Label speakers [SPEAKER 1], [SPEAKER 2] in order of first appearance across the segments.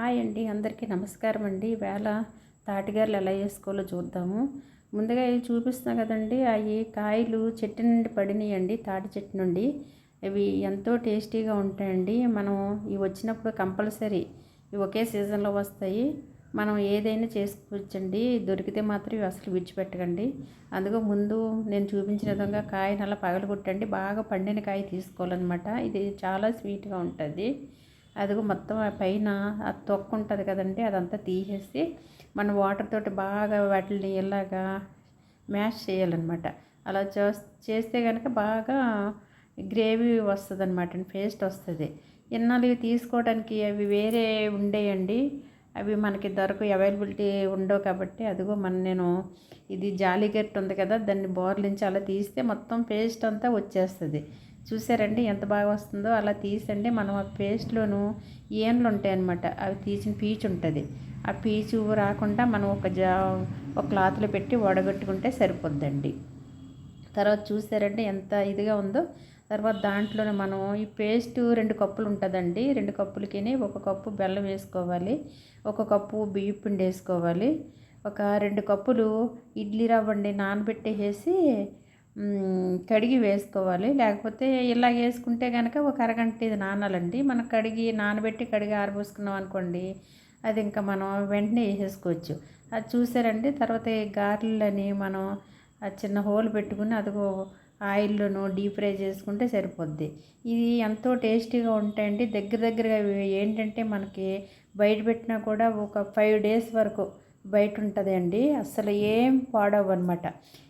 [SPEAKER 1] Hi అండి అందరికీ నమస్కారం అండి. వేళ తాటిగారులు ఎలా వేసుకోవాలో చూద్దాము. ముందుగా ఇవి చూపిస్తున్నా కదండి అవి కాయలు చెట్టు నుండి పడినాయండి తాటి చెట్టు నుండి. ఇవి ఎంతో టేస్టీగా ఉంటాయండి. మనం ఇవి వచ్చినప్పుడు కంపల్సరీ ఇవి ఒకే సీజన్లో వస్తాయి. మనం ఏదైనా చేసుకోవచ్చండి. దొరికితే మాత్రం ఇవి అసలు విడిచిపెట్టకండి. అందుకు ముందు నేను చూపించిన విధంగా కాయను అలా పగలగొట్టండి. బాగా పండిన కాయ తీసుకోవాలన్నమాట. ఇది చాలా స్వీట్గా ఉంటుంది. అదిగో మొత్తం ఆ పైన ఆ తొక్క ఉంటుంది కదండి అదంతా తీసేసి మన వాటర్ తోటి బాగా వాటిని ఇలాగా మ్యాష్ చేయాలన్నమాట. అలా చేస్తే కనుక బాగా గ్రేవీ వస్తుంది అనమాట పేస్ట్ వస్తుంది. ఇన్నాళ్ళు ఇవి తీసుకోవడానికి అవి వేరే ఉండేయండి. అవి మనకి దొరకు అవైలబిలిటీ ఉండవు కాబట్టి అదిగో మన నేను ఇది జాలిగట్టు ఉంది కదా దాన్ని బోర్లించి అలా తీస్తే మొత్తం పేస్ట్ అంతా వచ్చేస్తుంది. చూసారండి ఎంత బాగా వస్తుందో? అలా తీసండి. మనం ఆ పేస్ట్లోను ఏన్లు ఉంటాయన్నమాట. అవి తీసిన పీచు ఉంటుంది. ఆ పీచు రాకుండా మనం ఒక జా ఒక క్లాత్లో పెట్టి వడగట్టుకుంటే సరిపోద్దండి. తర్వాత చూసారంటే ఎంత ఇదిగా ఉందో. తర్వాత దాంట్లోనే మనం ఈ పేస్ట్ రెండు కప్పులు ఉంటుందండి. రెండు కప్పులకి ఒక కప్పు బెల్లం వేసుకోవాలి. ఒక కప్పు బియ్యం పిండి వేసుకోవాలి. ఒక రెండు కప్పులు ఇడ్లీ రవ్వండి నానబెట్టేసి కడిగి వేసుకోవాలి. లేకపోతే ఇలా వేసుకుంటే కనుక ఒక అరగంట ఇది నానాలండి. మనం కడిగి నానబెట్టి కడిగి ఆరబోసుకున్నాం అనుకోండి అది ఇంకా మనం వెంటనే వేసేసుకోవచ్చు. అది చూసారండి తర్వాత గారెలని మనం ఆ చిన్న హోల్ పెట్టుకుని అదిగో ఆయిల్లోనూ డీప్ ఫ్రై చేసుకుంటే సరిపోద్ది. ఇది ఎంతో టేస్టీగా ఉంటాయండి. దగ్గర దగ్గరగా ఏంటంటే మనకి బయట పెట్టినా కూడా ఒక ఫైవ్ డేస్ వరకు బయట ఉంటుంది అండి అసలు ఏం పాడవు అనమాట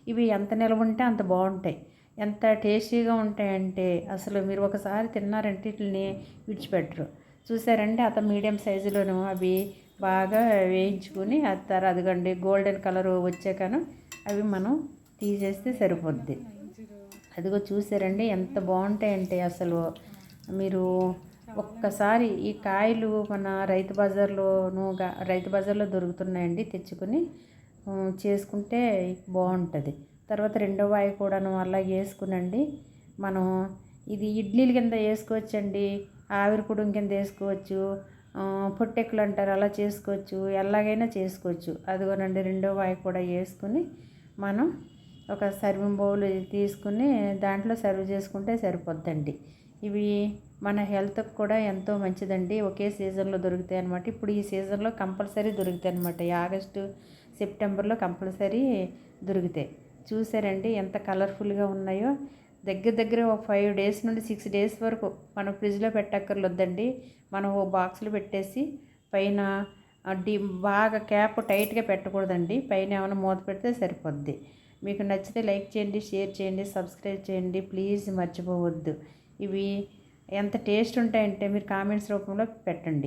[SPEAKER 1] ఇవి ఎంత నిల్వ ఉంటే అంత బాగుంటాయి. ఎంత టేస్టీగా ఉంటాయంటే అసలు మీరు ఒకసారి తిన్నారంటే వీటిని విడిచిపెట్టరు. చూసారంటే అత మీడియం సైజులోను అవి బాగా వేయించుకుని అత్తారు అదిగండి గోల్డెన్ కలర్ వచ్చాకను అవి మనం తీసేస్తే సరిపోద్ది. అదిగో చూసారండి ఎంత బాగుంటాయంటే అసలు. మీరు ఒక్కసారి ఈ కాయలు మన రైతు బజార్లోను రైతు బజార్లో దొరుకుతున్నాయండి తెచ్చుకొని చేసుకుంటే బాగుంటుంది. తర్వాత రెండో వాయి కూడాను అలా వేసుకునండి. మనం ఇది ఇడ్లీల కింద వేసుకోవచ్చండి ఆవిరి కుడుం కింద వేసుకోవచ్చు పొట్టెక్కులు అంటారు అలా చేసుకోవచ్చు ఎలాగైనా చేసుకోవచ్చు. అదిగోనండి రెండో వాయి కూడా వేసుకుని మనం ఒక సర్వింగ్ బౌల్ తీసుకుని దాంట్లో సర్వ్ చేసుకుంటే సరిపోద్దండి. ఇవి మన హెల్త్కి కూడా ఎంతో మంచిదండి. ఒకే సీజన్లో దొరుకుతాయి అనమాట ఇప్పుడు ఈ సీజన్లో కంపల్సరీ దొరుకుతాయి అనమాట ఆగస్టు సెప్టెంబర్లో కంపల్సరీ దొరుకుతాయి. చూసారండి ఎంత కలర్ఫుల్గా ఉన్నాయో. దగ్గర దగ్గర ఒక ఫైవ్ డేస్ నుండి సిక్స్ డేస్ వరకు మనం ఫ్రిడ్జ్లో పెట్టక్కర్లొద్దండి. మనం ఓ బాక్స్లో పెట్టేసి పైన డి బాగా క్యాప్ టైట్గా పెట్టకూడదండి. పైన ఏమైనా మూత పెడితే సరిపోద్ది. మీకు నచ్చితే లైక్ చేయండి షేర్ చేయండి సబ్స్క్రైబ్ చేయండి. ప్లీజ్ మర్చిపోవద్దు. ఇవి ఎంత టేస్ట్ ఉంటాయంటే మీరు కామెంట్స్ రూపంలో పెట్టండి.